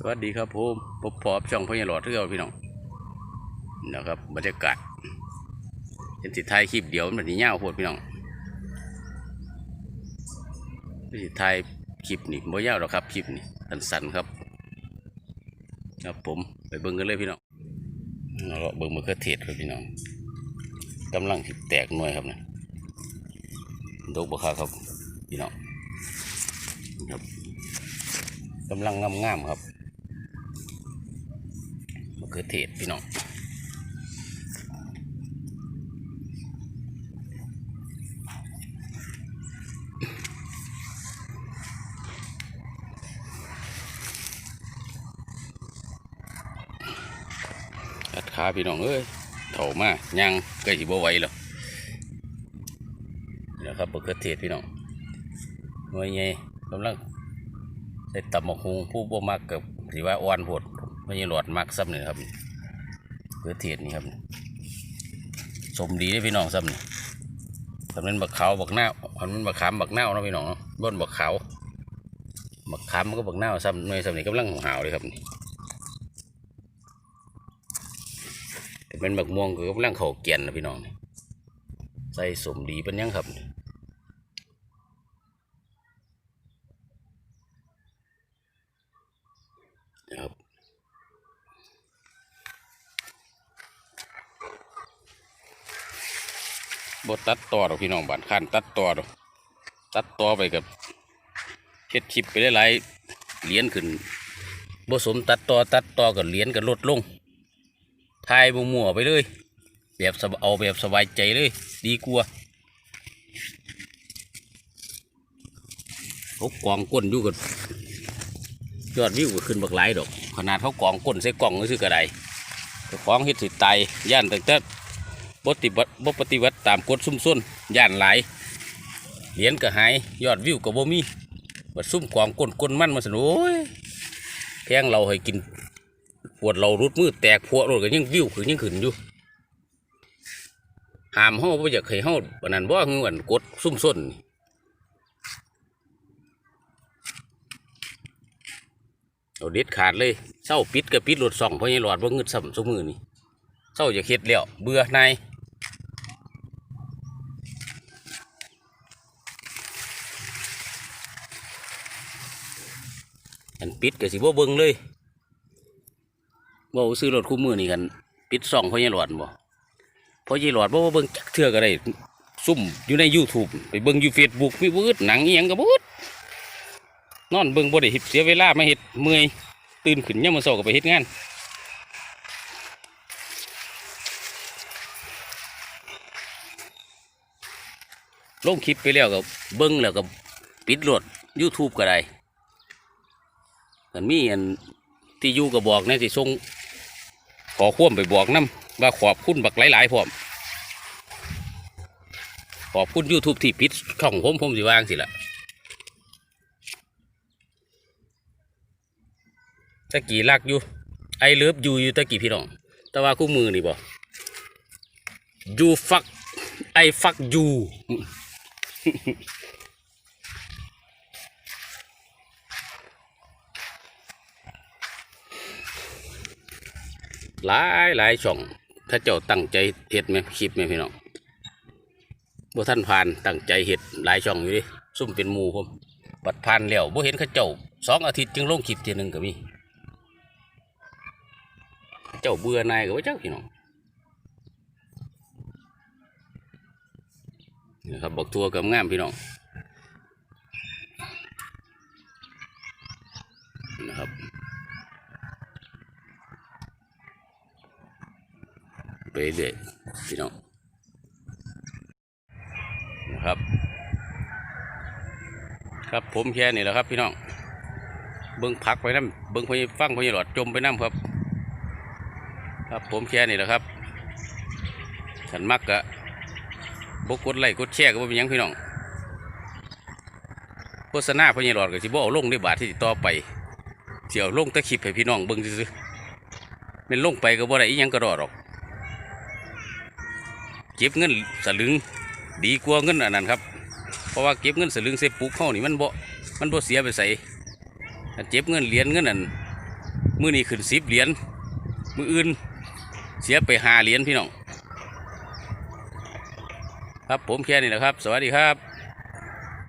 สวัสดีครับผมพบพบช่องพญาหลอดเที่ยวพี่น้องนะครับบรรยากาศเป็นสิทายคลิปเดียวมันเป็นยาวโพดพี่น้องสิทายคลิปนี่บ่ยาวหรอกครับคลิปนี่สั้นๆครับ ครับผมไปเบิ่งกันเลยพี่น้องเราเลาะเบิ่งมะเขือเทศครับพี่น้องกำลังสิแตกหน่วยครับนะดกบะค่าครับพี่น้องครับกำลังงามๆครับ ขือเทศพี่น้องตัดขาพี่น้องเอ้ยเถ่ามายังใกล้สิบ่ไหวแล้วนี่นะครับเขือเทศพี่น้องหน่วยใหญ่กำลังใส่ตับหมกฮุงผู้บ่มักกับสิว่าอ่อนโพด ไม่ใช่หลอดมักซ้ำนี่ครับเขือเทศนี่ครับสมดีได้พี่น้องซ้ำนี่ทำนั้นบักขาวบักหน้าทำนั้นบักขามบักหน้าเนาะพี่น้องบ้นบักขาวบักขามมันก็บักหน้าซ้ำหน่วยซ้ำนี่กำลังหาวเลยครับนี่เป็นบักม่วงก็กำลังเข่าเกียนนะพี่น้องใส่สมดีเป็นยังครับครับ บตัดต่อหรอกพี่น้องบ้านข้นตัดต่อหรอกตัดต่อไปกับเฮ็ดคลิปไปได้หลายๆเหรียญขึ้นบสมตัดต่อตัดต่อกับเหรียญกับลดลงทายมั่วๆไปเลย แบบสบเอาแบบสบายใจเลย ดีกว่าเขากองก้นอยู่กับยอดวิวก็ขึ้นบักหลายดอก ขนาดเขากองก้นใส่กล่องก็ซื้อกระไดเจ้าของเฮ็ดสิตายย่านตั้งแต่ บปฏิบัติบปฏิบัติตามกฎซุ่มซุนย่านหลายเหรียญก็หายยอดวิวก็บ่มีบัดซุ่มกวางก้นก้นมันมาสนุ้ยแพงเราให้กินปวดเรารุดมือแตกพวกรถก็ยังวิวคือยังขึ้นอยู่หามเฮาบ่อยากให้เฮาปานนั้นบ่คืออันกดซุ่มซุนเอาเด็ดขาดเลยเศร้าปิดก็ปิดรถส่องเพราะยังหลอดบ่าเงิดซ้ำซุมือนี่เศร้าจะเฮ็ดแล้วเบื่อนาย อันปิดก็สิบ่เบิ่งเลยบ่ซื้อรถคู่มือนี่กันปิดซ่องเพราะยังหลอดบ่เพราะยังหลอดบ่ว่าเบิ่งจักเทื่อก็ได้ซุ่มอยู่ใน YouTube ไปเบิ่งอยู่ Facebook มีบ่อึดหนังอีหยังก็บ่อึดนอนเบิ่งบ่ได้เฮ็ดเสียเวลามาเฮ็ดเมื่อยตื่นขึ้นยามมื้อเช้าก็ไปเฮ็ดงานลงคลิปไปแล้วก็เบิ้งแล้วก็ปิดโหลด YouTube ก็ได้ กันมีอันที่อยู่ก็บอกเนี่ยที่ส่งขอความไปบอกน้ำว่าขอบคุณบักหลายๆพร้อมขอบคุณ YouTube ที่ปิดช่องผมผมสิวางสิละตะกี้รักอยู่ไอเลิฟอยู่อยู่ตะกี้พี่น้อง แต่ว่าคู่มือนี่บ่ยูฟักไอฟักยู หลายหลายช่อง ถ้าเจ้าตั้งใจเห็ดไหมคลิปไหมพี่น้องบ่ท่านผ่านตั้งใจเห็ดหลายช่องอยู่ดิซุ่มเป็นหมูผมบัดผ่านแล้วบ่เห็นข้าเจ้าสองอาทิตย์จึงลงคลิปทีหนึ่งก็มีเจ้าเบื่อนายก็ว่าเจ้าพี่น้องนี่นะครับบอกทัวกับงามพี่น้องนะครับ ไป เรื่อยพี่น้องนะครับ ครับผมแค่นี้แหละครับ พี่น้องเบิ้งพักไปน้ำเบิ้งพยฟังพยหลอดจมไปน้ำครับ ครับผมแค่นี้แหละครับฉันมักกะบกกดไลค์กดแชร์ก็บ่เป็นยังพี่น้องโฆษณาพยหลอดก็สิบ่เอาลงได้บาทที่ต่อไปเสี่ยวลงตะคลิปให้พี่น้องเบิ่งซื่อเป็นลงไปก็บ่ได้อีหยังก็รอดหรอก เก็บเงินสลึงดีกว่าเงินอันนั้นครับ เพราะว่าเก็บเงินสลึงเสปุกเข้านี่มันบ่ มันบ่เสียไปใส่เก็บเงินเหรียญเงินอันมื้อนี้ขึ้นสิบเหรียญมื้ออื่นเสียไปหาเหรียญพี่น้อง ครับผมแค่นี้แหละครับ สวัสดีครับ